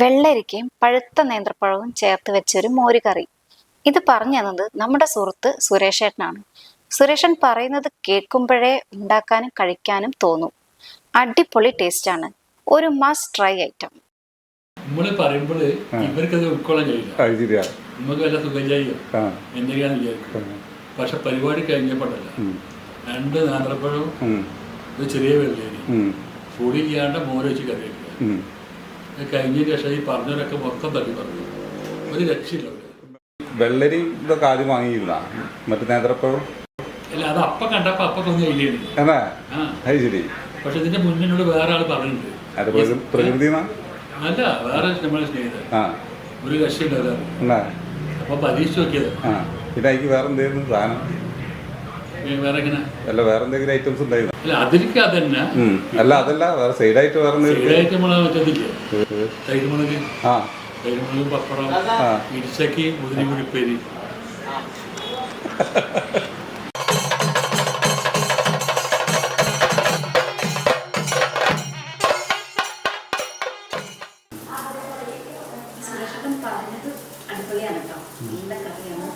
വെള്ളരിക്കയും പഴുത്ത നേന്ത്രപ്പഴവും ചേർത്ത് വെച്ചൊരു മോരുകറി. ഇത് പറഞ്ഞു തന്നത് നമ്മുടെ സുഹൃത്ത് സുരേഷേട്ടനാണ്. സുരേഷൻ പറയുന്നത് കേൾക്കുമ്പോഴേ ഉണ്ടാക്കാനും കഴിക്കാനും തോന്നും. അടിപൊളി ടേസ്റ്റ് ആണ്. ഒരു മസ്റ്റ് ട്രൈ ഐറ്റം നമ്മൾ പറയുമ്പോൾ ഇവർക്കത് ഉൾക്കൊള്ളാൻ കഴിയില്ല. നമുക്ക് വല്ല സുഖജായിയോ ആ. എന്തൊക്കെയാണെന്ന് വിചാരിക്കും പക്ഷെ പരിപാടി കഴിഞ്ഞപ്പോഴല്ല. രണ്ട് നേന്ത്രപ്പഴവും. ഒരു ചെറിയ വെള്ളേരി. പൊടി ചെയ്യാണ്ട് മോര് വെച്ച് കറി. ഇത് കഴിഞ്ഞതിന് ശേഷം ഈ പറഞ്ഞവരൊക്കെ മൊത്തം തട്ടി പറഞ്ഞു. ഒരു രക്ഷയില്ല അവിടെ. വെള്ളരി ഇതൊക്കെ ആദ്യം വാങ്ങിയില്ല മറ്റു നേന്ത്രപ്പഴം അല്ല അത് അപ്പം കണ്ടപ്പോൾ അപ്പം തോന്നിയ ഐഡിയാണ് അതെ ആ. അത് ശരി. പക്ഷെ ഇതിന്റെ മുന്നിനോട് വേറെ ആൾ പറഞ്ഞിട്ടുണ്ട് പ്രകൃതി അല്ല വേറെ നമ്മളെ സ്നേഹിതൻ. ഒരു രക്ഷയില്ല അപ്പൊ പരീക്ഷ നോക്കിയത്. ആ. പിന്നെ എനിക്ക് വേറെ എന്തെങ്കിലും സാധനം? വേറെ എങ്ങനെ? അല്ല വേറെ എന്തെങ്കിലും ഐറ്റംസ് ഉണ്ടായിരുന്നു? അല്ല അതിലേക്ക് അതന്നെ. അല്ല അതല്ല വേറെ സൈഡായിട്ട് വേറെ എന്തെങ്കിലും സൈഡായിട്ട് നമ്മളെ മറ്റേതില്ലേ? തൈരുമുളക് ആ. തൈരുമുളക് പപ്പടം ആ. ഇടിച്ചക്കി മുതിരി കുടിപ്പേരി പറഞ്ഞത് അടിപൊളിയാണ് കേട്ടോ. നല്ല കറിയാണ്